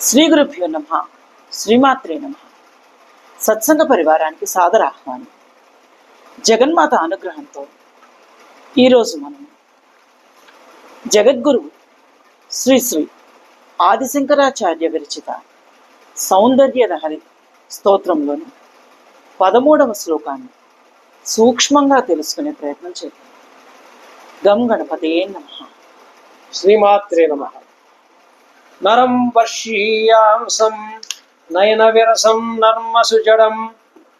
శ్రీ గురుభ్యో నమ. శ్రీమాత్రే నమ. సత్సంగ పరివారానికి సాదర ఆహ్వానం. జగన్మాత అనుగ్రహంతో ఈరోజు మనం జగద్గురు శ్రీ శ్రీ ఆదిశంకరాచార్య విరచిత సౌందర్యలహరి స్తోత్రంలోని పదమూడవ శ్లోకాన్ని సూక్ష్మంగా తెలుసుకునే ప్రయత్నం చేద్దాం. గం గణపతే నమః. శ్రీమాత్రే నమ. నరం వర్షీయాంసం నయన విరసం నర్మసుజడం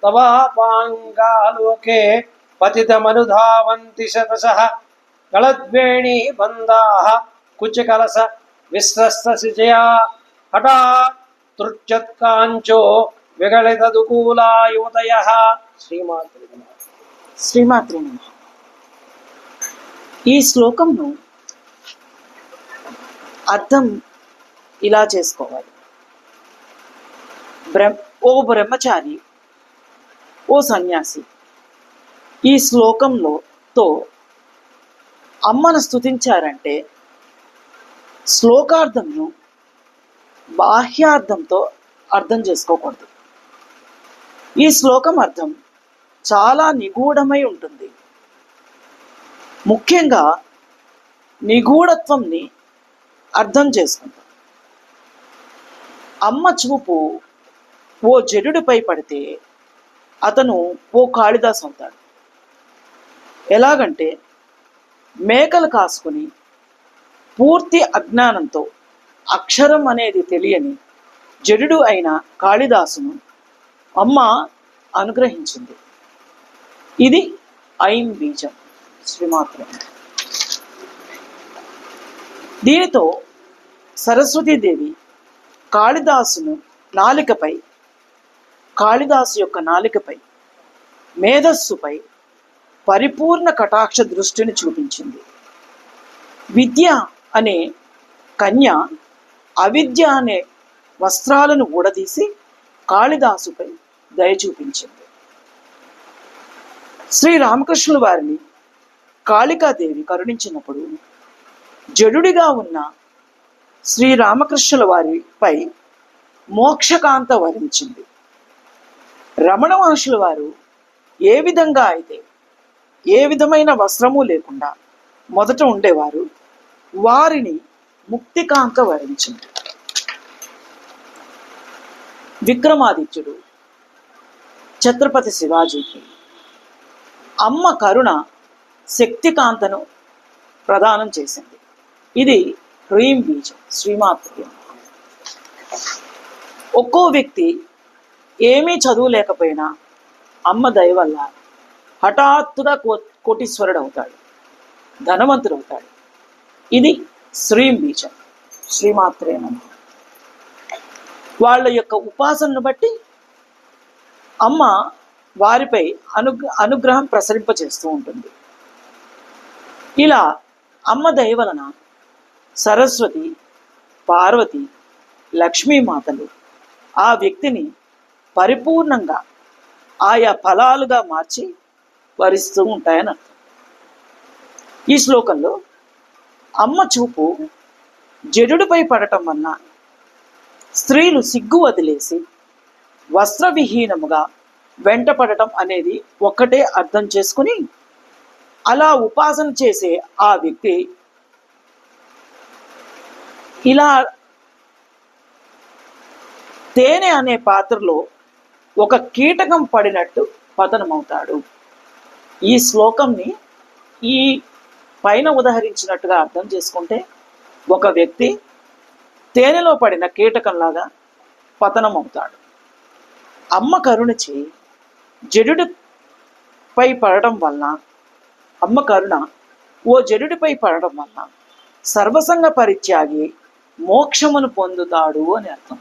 తవాపాంగాలోకే పతితమనుధావంతి శతసః గళద్వేణీ బంధాః కుచకలస విశ్రస్తసిజయా హఠా తృచ్చత్కాంచో విగళితదుకూలా యువతయః శ్రీమాత్రే నమ శ్రీమాత్రే నమః ఈ శ్లోకంను అర్థం ఇలా చేసుకోవాలి. బ్రహ్మ ఓ బ్రహ్మచారి ఓ సన్యాసి ఈ శ్లోకంలో తో అమ్మను స్తుతించారంటే శ్లోకార్థంను బాహ్యార్థంతో అర్థం చేసుకోకూడదు. ఈ శ్లోకం అర్థం చాలా నిగూఢమై ఉంటుంది. ముఖ్యంగా నిగూఢత్వంని అర్థం చేసుకుంటాం. అమ్మ చూపు ఓ జడుడిపై పడితే అతను ఓ కాళిదాస్ అవుతాడు. ఎలాగంటే మేకలు కాసుకుని పూర్తి అజ్ఞానంతో అక్షరం అనేది తెలియని జడుడు అయిన కాళిదాసును అమ్మ అనుగ్రహించింది. ఇది ఐం బీజం శ్రీమాత్రం. దీనితో సరస్వతీదేవి కాళిదాసును నాలికపై కాళిదాసు యొక్క నాలికపై మేధస్సుపై పరిపూర్ణ కటాక్ష దృష్టిని చూపించింది. విద్య అనే కన్య అవిద్య అనే వస్త్రాలను ఊడదీసి కాళిదాసుపై దయ చూపించింది. శ్రీ రామకృష్ణుల వారిని కాళికాదేవి కరుణించినప్పుడు జడుడిగా ఉన్న శ్రీరామకృష్ణుల వారిపై మోక్షకాంత వరించింది. రమణ మహర్షుల వారు ఏ విధంగా అయితే ఏ విధమైన వస్త్రము లేకుండా మొదట ఉండేవారు వారిని ముక్తికాంత వరించింది. విక్రమాదిత్యుడు ఛత్రపతి శివాజీకి అమ్మ కరుణ శక్తికాంతను ప్రదానం చేసింది. ఇది హ్రీం బీజం శ్రీమాత్రి ఒక్కో వ్యక్తి ఏమీ చదువు లేకపోయినా అమ్మ దయ వల్ల హఠాత్తుగా కో కోటీశ్వరుడు అవుతాడు ధనవంతుడు అవుతాడు ఇది శ్రీం బీజం శ్రీమాత్రే నమ. వాళ్ళ యొక్క ఉపాసనను బట్టి అమ్మ వారిపై అనుగ్ర అనుగ్రహం ప్రసరింపచేస్తూ ఉంటుంది. ఇలా అమ్మ దయ వలన సరస్వతి పార్వతి లక్ష్మీమాతలు. ఆ వ్యక్తిని పరిపూర్ణంగా ఆయా ఫలాలుగా మార్చి వరిస్తూ ఉంటాయని అర్థం. ఈ శ్లోకంలో అమ్మ చూపు జడుడిపై పడటం వలన స్త్రీలు సిగ్గు వదిలేసి వస్త్రవిహీనముగా వెంటపడటం అనేది ఒక్కటే అర్థం చేసుకుని అలా ఉపాసన చేసే ఆ వ్యక్తి ఇలా తేనె అనే పాత్రలో ఒక కీటకం పడినట్టు పతనమవుతాడు. ఈ శ్లోకంని ఈ పైన ఉదహరించినట్టుగా అర్థం చేసుకుంటే ఒక వ్యక్తి తేనెలో పడిన కీటకంలాగా పతనమవుతాడు. అమ్మ కరుణచి జడుడిపై పడటం వలన అమ్మ కరుణ ఓ జడుడిపై పడటం వలన సర్వసంగ పరిత్యాగి మోక్షమును పొందుతాడు అని అర్థం.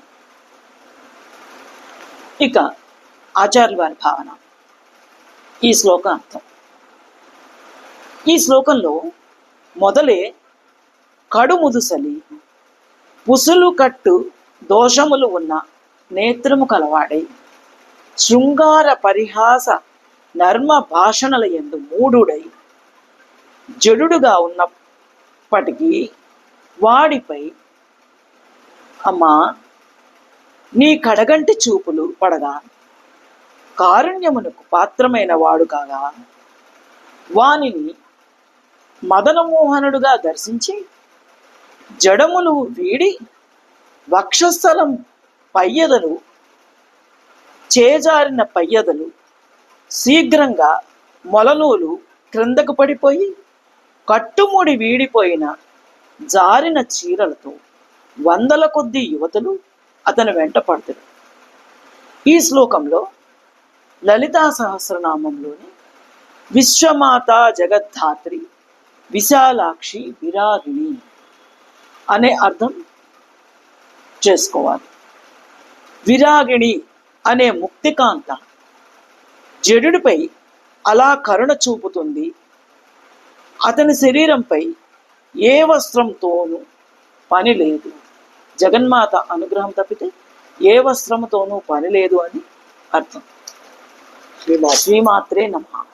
ఇక ఆచార్యుల వారి భావన. ఈ శ్లోకం అర్థం. ఈ శ్లోకంలో మొదలే కడు ముదుసలి పుసులు కట్టు దోషములు ఉన్న నేత్రము కలవాడై శృంగార పరిహాస నర్మ భాషణల ఎందు మూఢుడై జడుడుగా ఉన్నప్పటికీ వాడిపై అమ్మా నీ కడగంటి చూపులు పడగా కారుణ్యమునకు పాత్రమైన వాడు కాగా వానిని మదనమోహనుడుగా దర్శించి జడములు వీడి వక్షస్థలం పయ్యదలు చేజారిన పయ్యదలు శీఘ్రంగా మొలనూలు క్రిందకు పడిపోయి కట్టుముడి వీడిపోయిన జారిన చీరలతో వందల కొద్ది యువతులు అతని వెంట పడతారు. ఈ శ్లోకంలో లలితా సహస్రనామంలోని విశ్వమాత జగద్ధాత్రి విశాలాక్షి విరాగిణి అనే అర్థం చేసుకోవాలి. విరాగిణి అనే ముక్తికాంత జడుడిపై అలా కరుణ చూపుతుంది. అతని శరీరంపై ఏ వస్త్రంతోనూ పని లేదు. జగన్మాత అనుగ్రహం తప్పితే ఏ వస్త్రంతోనూ పని లేదు అని అర్థం. శ్రీమాత శ్రీమాత్రే నమః.